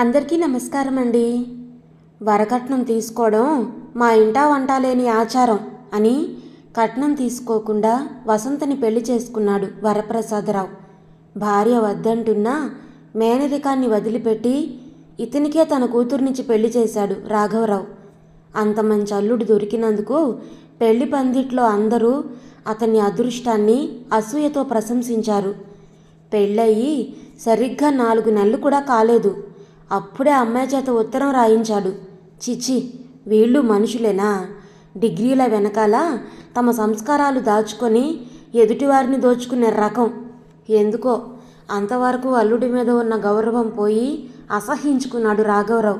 అందరికీ నమస్కారం అండి వరకట్నం తీసుకోవడం మా ఇంటా వంట లేని ఆచారం అని కట్నం తీసుకోకుండా వసంతని పెళ్ళి చేసుకున్నాడు వరప్రసాదరావు. భార్య వద్దంటున్నా మేనరికాన్ని వదిలిపెట్టి ఇతనికే తన కూతుర్నిచ్చి పెళ్ళి చేశాడు రాఘవరావు. అంత మంచి అల్లుడు దొరికినందుకు పెళ్ళి పందిట్లో అందరూ అతని అదృష్టాన్ని అసూయతో ప్రశంసించారు. పెళ్ళయి సరిగ్గా నాలుగు నెలలు కూడా కాలేదు. అప్పుడే అమ్మాయి చేత ఉత్తరం రాయించాడు. చిచి వీళ్ళు మనుషులేనా? డిగ్రీల వెనకాల తమ సంస్కారాలు దాచుకొని ఎదుటివారిని దోచుకునే రకం. ఎందుకో? అంతవరకు అల్లుడి మీద ఉన్న గౌరవం పోయి అసహించుకున్నాడు రాఘవరావు.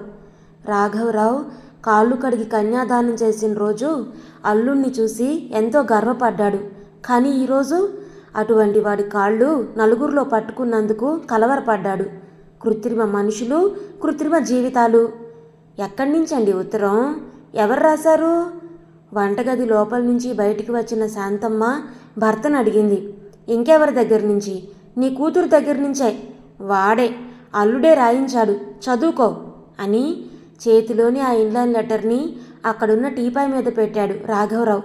రాఘవరావు కాళ్ళు కడిగి కన్యాదానం చేసిన రోజు అల్లుణ్ణి చూసి ఎంతో గర్వపడ్డాడు. కానీ ఈరోజు అటువంటి వాడి కాళ్ళు నలుగురిలో పట్టుకున్నందుకు కలవరపడ్డాడు. కృత్రిమ మనుషులు కృత్రిమ జీవితాలు. ఎక్కడి నుంచండి ఉత్తరం? ఎవరు రాశారు? వంటగది లోపల నుంచి బయటికి వచ్చిన శాంతమ్మ భర్తను అడిగింది. ఇంకెవరి దగ్గర నుంచి? నీ కూతురు దగ్గర నుంచే. వాడే అల్లుడే రాయించాడు. చదువుకో అని చేతిలోని ఆ ఇన్లైన్ లెటర్ని అక్కడున్న టీపాయ్ మీద పెట్టాడు రాఘవరావు.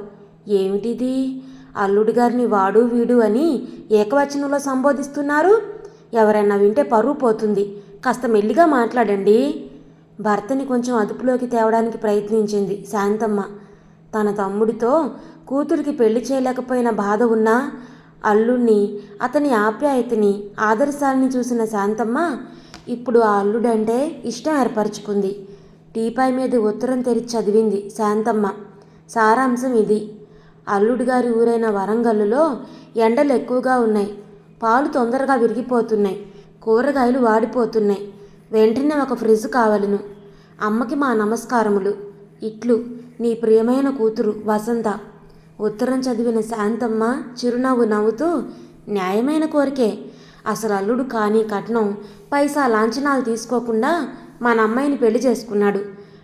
ఏమిటిది? అల్లుడి గారిని వాడు వీడు అని ఏకవచనంలో సంబోధిస్తున్నారు? ఎవరైనా వింటే పరువు పోతుంది. కాస్త మెల్లిగా మాట్లాడండి. భర్తని కొంచెం అదుపులోకి తేవడానికి ప్రయత్నించింది శాంతమ్మ. తన తమ్ముడితో కూతురికి పెళ్ళి చేయలేకపోయిన బాధ ఉన్నా అల్లుణ్ణి అతని ఆప్యాయతని ఆదర్శాలని చూసిన శాంతమ్మ ఇప్పుడు ఆ అల్లుడంటే ఇష్టం ఏర్పరచుకుంది. టీపాయ్ మీద ఉత్తరం తెరిచి చదివింది శాంతమ్మ. సారాంశం ఇది. అల్లుడు గారి ఊరైన వరంగల్లులో ఎండలు ఎక్కువగా ఉన్నాయి. పాలు తొందరగా విరిగిపోతున్నాయి. కూరగాయలు వాడిపోతున్నాయి. వెంటనే ఒక ఫ్రిడ్జ్ కావలను. అమ్మకి మా నమస్కారములు. ఇట్లు నీ ప్రియమైన కూతురు వసంత. ఉత్తరం చదివిన శాంతమ్మ చిరునవ్వు నవ్వుతూ న్యాయమైన కోరికే. అసలు అల్లుడు కానీ కట్నం పైసా లాంఛనాలు తీసుకోకుండా మన అమ్మాయిని పెళ్ళి చేసుకున్నాడు.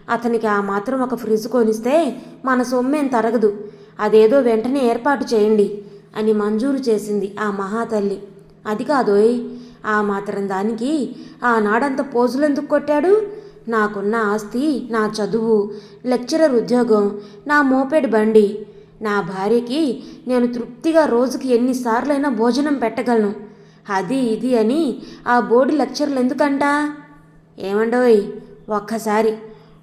అతనికి ఆ మాత్రం ఒక ఫ్రిడ్జ్ కొనిస్తే మన సొమ్మేం తరగదు. అదేదో వెంటనే ఏర్పాటు చేయండి. అని మంజూరు చేసింది ఆ మహాతల్లి. అది కాదోయ్ ఆ మాత్రం దానికి ఆనాడంత పోజులెందుకు కొట్టాడు? నాకున్న ఆస్తి నా చదువు లెక్చరర్ ఉద్యోగం నా మోపెడ్ బండి. నా భార్యకి నేను తృప్తిగా రోజుకి ఎన్నిసార్లైనా భోజనం పెట్టగలను. అది ఇది అని ఆ బోర్డు లెక్చర్లు ఎందుకంట ఏమండోయ్ ఒక్కసారి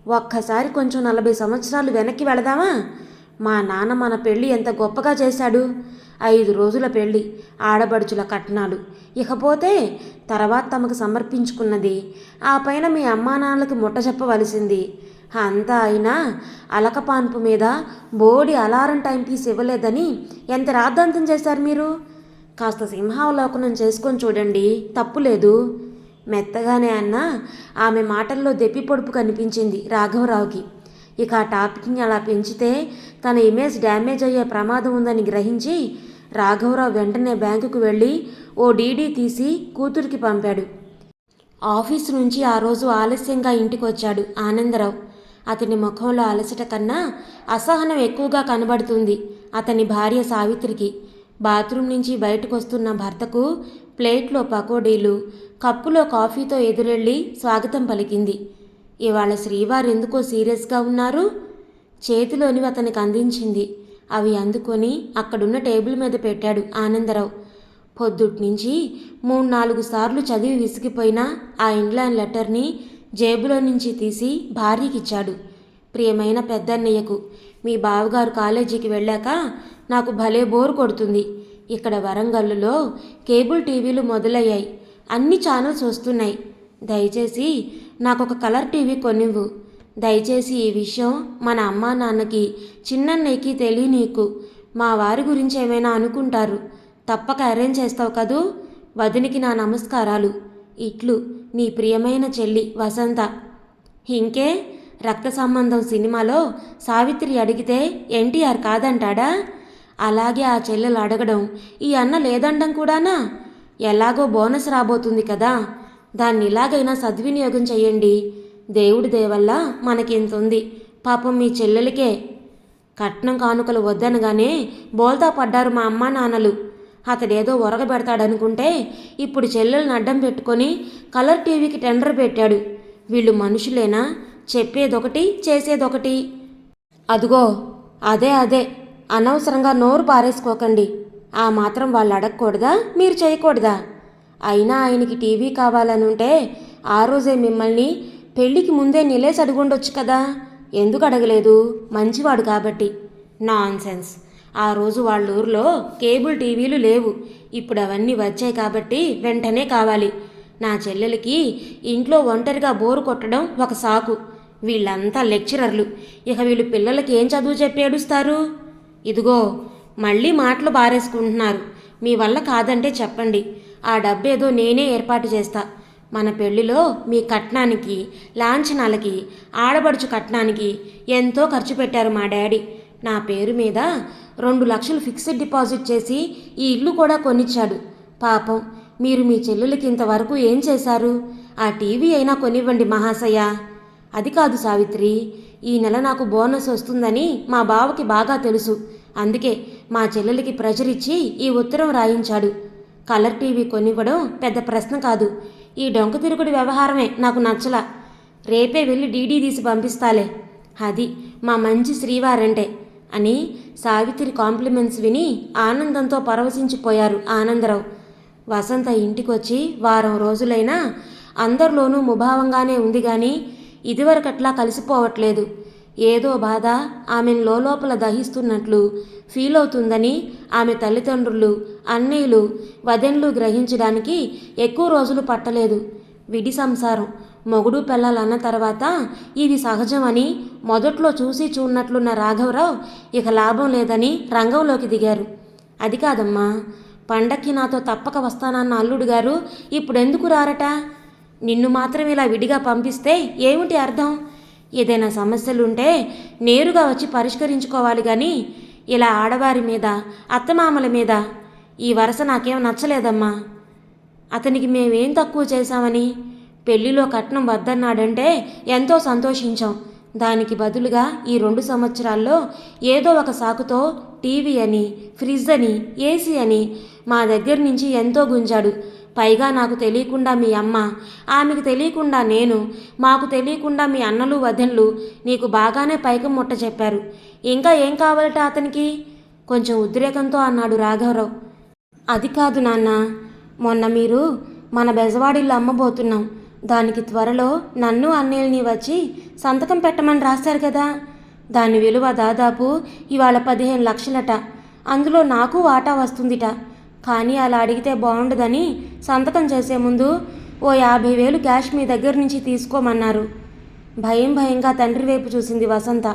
ఒక్కసారి కొంచెం నలభై సంవత్సరాలు వెనక్కి వెళదామా? మా నాన్న మన పెళ్ళి ఎంత గొప్పగా చేశాడు. ఐదు రోజుల పెళ్ళి ఆడబడుచుల కట్నాలు. ఇకపోతే తర్వాత తమకు సమర్పించుకున్నది. ఆ పైన మీ అమ్మా నాన్నలకి ముట్ట చెప్పవలసింది. అంతా అయినా అలకపాన్పు మీద బోడి అలారం టైం పీస్ ఇవ్వలేదని ఎంత రాద్ధాంతం చేశారు మీరు? కాస్త సింహావలోకనం చేసుకొని చూడండి. తప్పులేదు మెత్తగానే అన్నా ఆమె మాటల్లో దెప్పి పొడుపు కనిపించింది రాఘవరావుకి. ఇక ఆ టాపిక్ని అలా పెంచితే తన ఇమేజ్ డ్యామేజ్ అయ్యే ప్రమాదం ఉందని గ్రహించి రాఘవరావు వెంటనే బ్యాంకుకు వెళ్ళి ఓ డీడీ తీసి కూతురికి పంపాడు. ఆఫీసు నుంచి ఆ రోజు ఆలస్యంగా ఇంటికి వచ్చాడు ఆనందరావు. అతని ముఖంలో అలసట కన్నా అసహనం ఎక్కువగా కనబడుతుంది అతని భార్య సావిత్రికి. బాత్రూమ్ నుంచి బయటకు వస్తున్న భర్తకు ప్లేట్లో పకోడీలు కప్పులో కాఫీతో ఎదురెళ్ళి స్వాగతం పలికింది. ఇవాళ శ్రీవారు ఎందుకో సీరియస్గా ఉన్నారు? చేతిలోనివి అతనికి అందించింది. అవి అందుకొని అక్కడున్న టేబుల్ మీద పెట్టాడు ఆనందరావు. పొద్దుటి నుంచి మూడు నాలుగు సార్లు చదివి విసిగిపోయినా ఆ ఇంగ్లాండ్ లెటర్ని జేబులో నుంచి తీసి భార్యకిచ్చాడు. ప్రియమైన పెద్దన్నయ్యకు మీ బావగారు కాలేజీకి వెళ్ళాక నాకు భలే బోరు కొడుతుంది. ఇక్కడ వరంగల్లులో కేబుల్ టీవీలు మొదలయ్యాయి. అన్ని ఛానల్స్ వస్తున్నాయి. దయచేసి నాకు ఒక కలర్ టీవీ కొనివ్వు. దయచేసి ఈ విషయం మన అమ్మా నాన్నకి చిన్నన్నయ్యకి తెలియనీకు మా వారి గురించి ఏమైనా అనుకుంటారు? తప్పక అరేంజ్ చేస్తావు కదూ? వదినికి నా నమస్కారాలు. ఇట్లు నీ ప్రియమైన చెల్లి వసంత. ఇంకే రక్త సంబంధం సినిమాలో సావిత్రి అడిగితే ఎన్టీఆర్ కాదంటాడా? అలాగే ఆ చెల్లెలు అడగడం ఈ అన్న లేదండం కూడానా? ఎలాగో బోనస్ రాబోతుంది కదా. దాన్ని ఇలాగైనా సద్వినియోగం చేయండి దేవుడి దేవల్ల మనకింతుంది? పాపం మీ చెల్లెలికే కట్నం కానుకలు వద్దనగానే బోల్తా పడ్డారు మా అమ్మా నాన్నలు. అతడేదో ఒరగబెడతాడనుకుంటే ఇప్పుడు చెల్లెలను అడ్డం పెట్టుకొని కలర్ టీవీకి టెండర్ పెట్టాడు. వీళ్ళు మనుషులేనా? చెప్పేదొకటి చేసేదొకటి. అదుగో అదే అదే. అనవసరంగా నోరు పారేసుకోకండి. ఆ మాత్రం వాళ్ళు అడగకూడదా మీరు చేయకూడదా? అయినా ఆయనకి టీవీ కావాలనుంటే ఆ రోజే మిమ్మల్ని పెళ్ళికి ముందే నిలేసి అడుగుండొచ్చు కదా. ఎందుకు అడగలేదు? మంచివాడు కాబట్టి. నాన్ సెన్స్ ఆ రోజు వాళ్ళ ఊర్లో కేబుల్ టీవీలు లేవు. ఇప్పుడు అవన్నీ వచ్చాయి కాబట్టి వెంటనే కావాలి. నా చెల్లెలకి ఇంట్లో ఒంటరిగా బోరు కొట్టడం ఒక సాకు. వీళ్ళంతా లెక్చరర్లు. ఇక వీళ్ళు పిల్లలకి ఏం చదువు చెప్పి ఏడుస్తారు? ఇదిగో మళ్ళీ మాటలు బారేసుకుంటున్నారు. మీ వల్ల కాదంటే చెప్పండి. ఆ డబ్బేదో నేనే ఏర్పాటు చేస్తా. మన పెళ్ళిలో మీ కట్నానికి లాంఛనాలకి ఆడబడుచు కట్నానికి ఎంతో ఖర్చు పెట్టారు మా డాడీ. నా పేరు మీద రెండు లక్షలు ఫిక్స్డ్ డిపాజిట్ చేసి ఈ ఇల్లు కూడా కొనిచ్చాడు. పాపం మీరు మీ చెల్లెలకి ఇంతవరకు ఏం చేశారు? ఆ టీవీ అయినా కొనివ్వండి మహాశయ. అది కాదు సావిత్రి ఈ నెల నాకు బోనస్ వస్తుందని మా బావకి బాగా తెలుసు. అందుకే మా చెల్లెలకి ప్రెషర్ ఇచ్చి ఈ ఉత్తరం రాయించాడు. కలర్ టీవీ కొనివ్వడం పెద్ద ప్రశ్న కాదు. ఈ డొంక తిరుగుడు వ్యవహారమే నాకు నచ్చలా. రేపే వెళ్ళి డీడీ తీసి పంపిస్తాలే. అది మా మంచి శ్రీవారంటే అని సావిత్రి కాంప్లిమెంట్స్ విని ఆనందంతో పరవశించిపోయారు ఆనందరావు. వసంత ఇంటికొచ్చి వారం రోజులైనా అందరిలోనూ ముభావంగానే ఉంది కానీ ఇదివరకట్లా కలిసిపోవట్లేదు. ఏదో బాధ ఆమెను లోపల దహిస్తున్నట్లు ఫీల్ అవుతుందని ఆమె తల్లిదండ్రులు అన్నయ్యలు వదెన్లు గ్రహించడానికి ఎక్కువ రోజులు పట్టలేదు. విడి సంసారం. మొగుడు పెళ్ళాలన్న తర్వాత ఇది సహజమని మొదట్లో చూసి చూడనట్లున్న రాఘవరావు ఇక లాభం లేదని రంగంలోకి దిగారు. అది కాదమ్మా పండక్కి నాతో తప్పక వస్తానన్న అల్లుడు గారు ఇప్పుడెందుకు రారట? నిన్ను మాత్రం ఇలా విడిగా పంపిస్తే ఏమిటి అర్థం? ఏదైనా సమస్యలుంటే నేరుగా వచ్చి పరిష్కరించుకోవాలి కానీ ఇలా ఆడవారి మీద అత్తమామల మీద ఈ వరస నాకేం నచ్చలేదమ్మా. అతనికి మేమేం తక్కువ చేశామని పెళ్ళిలో కట్నం వద్దన్నాడంటే ఎంతో సంతోషించాం. దానికి బదులుగా ఈ రెండు సంవత్సరాల్లో ఏదో ఒక సాకుతో టీవీ అని ఫ్రిడ్జ్ అని ఏసీ అని మా దగ్గర నుంచి ఎంతో గుంజాడు. పైగా నాకు తెలియకుండా మీ అమ్మ ఆమెకు తెలియకుండా నేను మాకు తెలియకుండా మీ అన్నలు వదన్లు నీకు బాగానే పైకి ముట్ట చెప్పారు. ఇంకా ఏం కావాలట అతనికి? కొంచెం ఉద్రేకంతో అన్నాడు రాఘవరావు. అది కాదు నాన్న మొన్న మీరు మన బెజవాడిల్లు అమ్మబోతున్నాం. దానికి త్వరలో నన్ను అన్నేల్ని వచ్చి సంతకం పెట్టమని రాశారు కదా. దాని విలువ దాదాపు ఇవాళ పదిహేను లక్షలట. అందులో నాకు వాటా వస్తుందిట. కానీ అలా అడిగితే బాగుండదని సంతకం చేసే ముందు ఓ యాభై వేలు క్యాష్ మీ దగ్గర నుంచి తీసుకోమన్నారు. భయం భయంగా తండ్రి వైపు చూసింది వసంత.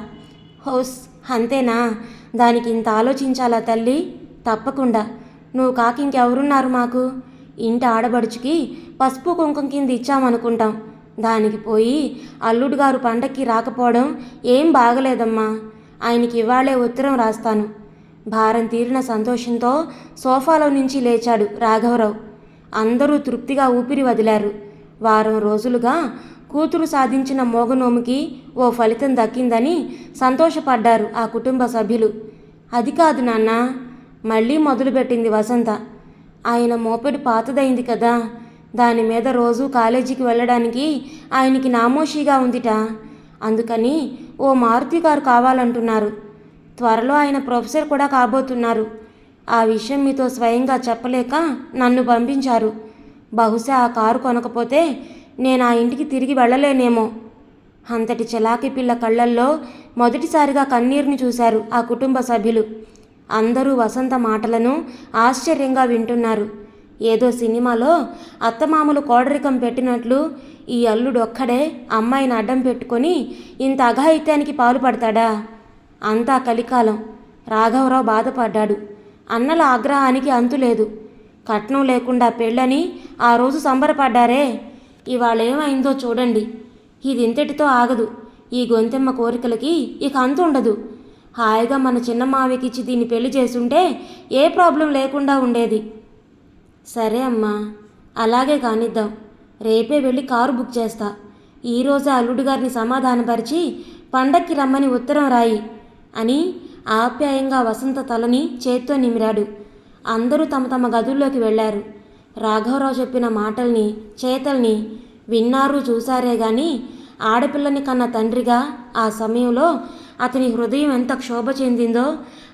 హౌస్ అంతేనా? దానికి ఇంత ఆలోచించాలా తల్లి? తప్పకుండా. నువ్వు కాక ఇంకెవరున్నారు మాకు? ఇంటి ఆడబడుచుకి పసుపు కుంకం కింద ఇచ్చామనుకుంటాం. దానికి పోయి అల్లుడు గారు పండక్కి రాకపోవడం ఏం బాగలేదమ్మా. ఆయనకి ఇవాళే ఉత్తరం రాస్తాను. భారం తీరిన సంతోషంతో సోఫాలో నుంచి లేచాడు రాఘవరావు. అందరూ తృప్తిగా ఊపిరి వదిలారు. వారం రోజులుగా కూతురు సాధించిన మోగనోముకి ఓ ఫలితం దక్కిందని సంతోషపడ్డారు ఆ కుటుంబ సభ్యులు. అది కాదు నాన్న మళ్ళీ మొదలుపెట్టింది వసంత. ఆయన మోపెడు పాతదైంది కదా దాని మీద రోజు కాలేజీకి వెళ్ళడానికి ఆయనకి నామోషిగా ఉందిట. అందుకని ఓ మారుతి కారు కావాలంటున్నారు. త్వరలో ఆయన ప్రొఫెసర్ కూడా కాబోతున్నారు. ఆ విషయం మీతో స్వయంగా చెప్పలేక నన్ను పంపించారు. బహుశా ఆ కారు కొనకపోతే నేను ఆ ఇంటికి తిరిగి వెళ్ళలేనేమో. అంతటి చలాకి పిల్ల కళ్ళల్లో మొదటిసారిగా కన్నీరుని చూశారు ఆ కుటుంబ సభ్యులు. అందరూ వసంత మాటలను ఆశ్చర్యంగా వింటున్నారు. ఏదో సినిమాలో అత్తమామలు కోడరికం పెట్టినట్లు ఈ అల్లుడు ఒక్కడే అమ్మాయిని అడ్డం పెట్టుకొని ఇంత అఘాయిత్యానికి పాల్పడతాడా? అంతా కలికాలం. రాఘవరావు బాధపడ్డాడు. అన్నల ఆగ్రహానికి అంతులేదు కట్నం లేకుండా పెళ్ళని ఆ రోజు సంబరపడ్డారే. ఇవాళేమైందో చూడండి. ఇది ఇంతటితో ఆగదు. ఈ గొంతెమ్మ కోరికలకి ఇక అంతు ఉండదు. హాయిగా మన చిన్న మావికిచ్చి దీన్ని పెళ్ళి చేసుంటే ఏ ప్రాబ్లం లేకుండా ఉండేది. సరే అమ్మా అలాగే కానిద్దాం. రేపే వెళ్ళి కారు బుక్ చేస్తా. ఈరోజే అల్లుడు గారిని సమాధానపరిచి పండక్కి రమ్మని ఉత్తరం రాయి. అని ఆప్యాయంగా వసంత తలని చేత్తో నిమిరాడు. అందరూ తమ తమ గదుల్లోకి వెళ్ళారు. రాఘవరావు చెప్పిన మాటల్ని చేతల్ని విన్నారు చూసారే గాని ఆడపిల్లని కన్న తండ్రిగా ఆ సమయంలో అతని హృదయం ఎంత క్షోభ చెందిందో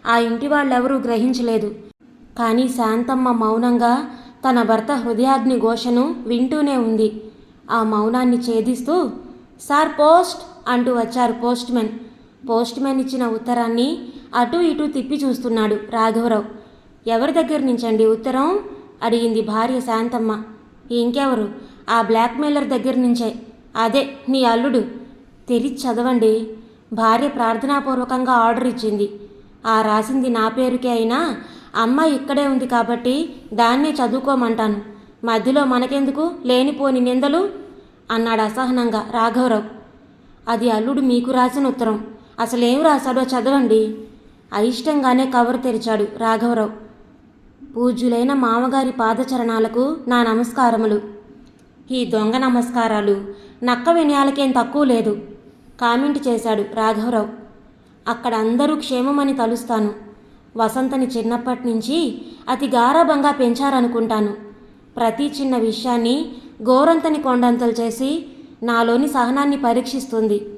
ఆ ఇంటి వాళ్ళెవరూ గ్రహించలేదు. కానీ శాంతమ్మ మౌనంగా తన భర్త హృదయాగ్ని ఘోషను వింటూనే ఉంది. ఆ మౌనాన్ని ఛేదిస్తూ సార్ పోస్ట్ అంటూ వచ్చారు పోస్ట్మెన్ పోస్ట్ మ్యాన్ ఇచ్చిన ఉత్తరాన్ని అటు ఇటు తిప్పి చూస్తున్నాడు రాఘవరావు. ఎవరి దగ్గర నుంచండి ఉత్తరం? అడిగింది భార్య శాంతమ్మ. ఇంకెవరు? ఆ బ్లాక్మెయిలర్ దగ్గర నుంచే. అదే నీ అల్లుడు. తెరిచి చదవండి. భార్య ప్రార్థనాపూర్వకంగా ఆర్డర్ ఇచ్చింది. ఆ రాసింది నా పేరుకే అయినా అమ్మ ఇక్కడే ఉంది కాబట్టి దాన్నే చదువుకోమంటాను. మధ్యలో మనకెందుకు? లేనిపోని నిందలు? అన్నాడు అసహనంగా రాఘవరావు. అది అల్లుడు మీకు రాసిన ఉత్తరం. అసలేం రాశాడో చదవండి. అయిష్టంగానే కవర్ తెరిచాడు రాఘవరావు. పూజ్యులైన మామగారి పాదచరణాలకు నా నమస్కారములు. ఈ దొంగ నమస్కారాలు నక్క వినయాలకేం తక్కువ లేదు. కామెంట్ చేశాడు రాఘవరావు. అక్కడ అందరూ క్షేమమని తలుస్తాను. వసంతని చిన్నప్పటి నుంచి అతి గారాభంగా పెంచారనుకుంటాను. ప్రతి చిన్న విషయాన్ని గోరంతని కొండంతలు చేసి నాలోని సహనాన్ని పరీక్షిస్తుంది.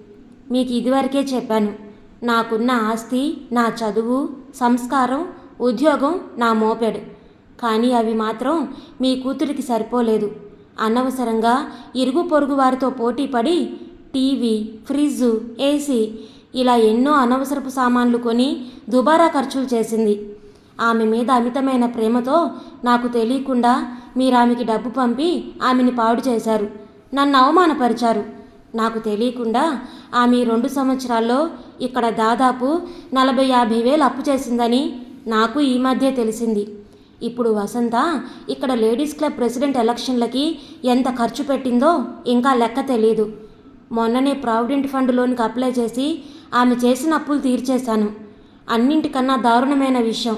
మీకు ఇదివరకే చెప్పాను. నాకున్న ఆస్తి నా చదువు సంస్కారం ఉద్యోగం నా మోపెడు. కానీ అవి మాత్రం మీ కూతురికి సరిపోలేదు. అనవసరంగా ఇరుగు పొరుగు వారితో పోటీ పడి టీవీ ఫ్రిడ్జ్ ఏసీ ఇలా ఎన్నో అనవసరపు సామాన్లు కొని దుబారా ఖర్చులు చేసింది. ఆమె మీద అమితమైన ప్రేమతో నాకు తెలియకుండా మీరు ఆమెకి డబ్బు పంపి ఆమెని పాడు చేశారు. నన్ను అవమానపరిచారు. నాకు తెలియకుండా ఆమె రెండు సంవత్సరాల్లో ఇక్కడ దాదాపు నలభై యాభై వేలు అప్పు చేసిందని నాకు ఈ మధ్య తెలిసింది. ఇప్పుడు వసంత ఇక్కడ లేడీస్ క్లబ్ ప్రెసిడెంట్ ఎలక్షన్లకి ఎంత ఖర్చు పెట్టిందో ఇంకా లెక్క తెలియదు మొన్ననే ప్రావిడెంట్ ఫండ్ లోన్కి అప్లై చేసి ఆమె చేసిన అప్పులు తీర్చేశాను. అన్నింటికన్నా దారుణమైన విషయం.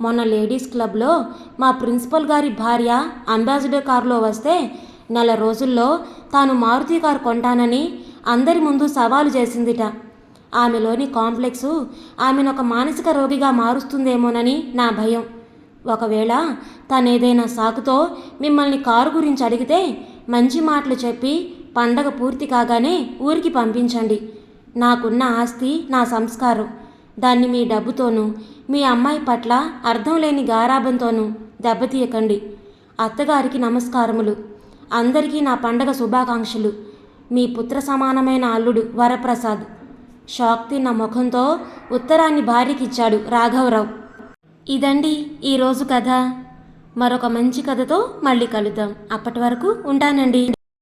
మొన్న లేడీస్ క్లబ్లో మా ప్రిన్సిపల్ గారి భార్య అంబాసిడర్ కారులో వస్తే నెల రోజుల్లో తాను మారుతి కారు కొంటానని అందరి ముందు సవాలు చేసిందిట. ఆమెలోని కాంప్లెక్సు ఆమెను ఒక మానసిక రోగిగా మారుస్తుందేమోనని నా భయం. ఒకవేళ తనేదైనా సాకుతో మిమ్మల్ని కారు గురించి అడిగితే మంచి మాటలు చెప్పి పండగ పూర్తి కాగానే ఊరికి పంపించండి. నాకున్న ఆస్తి నా సంస్కారం. దాన్ని మీ డబ్బుతోనూ మీ అమ్మాయి పట్ల అర్థం లేని గారాభంతోనూ దెబ్బతీయకండి. అత్తగారికి నమస్కారములు. అందరికీ నా పండగ శుభాకాంక్షలు. మీ పుత్ర సమానమైన అల్లుడు వరప్రసాద్. షాక్ తిన్న ముఖంతో ఉత్తరాన్ని భార్యకిచ్చాడు రాఘవరావు. ఇదండి ఈరోజు కథ. మరొక మంచి కథతో మళ్ళీ కలుద్దాం. అప్పటి వరకు ఉంటానండి.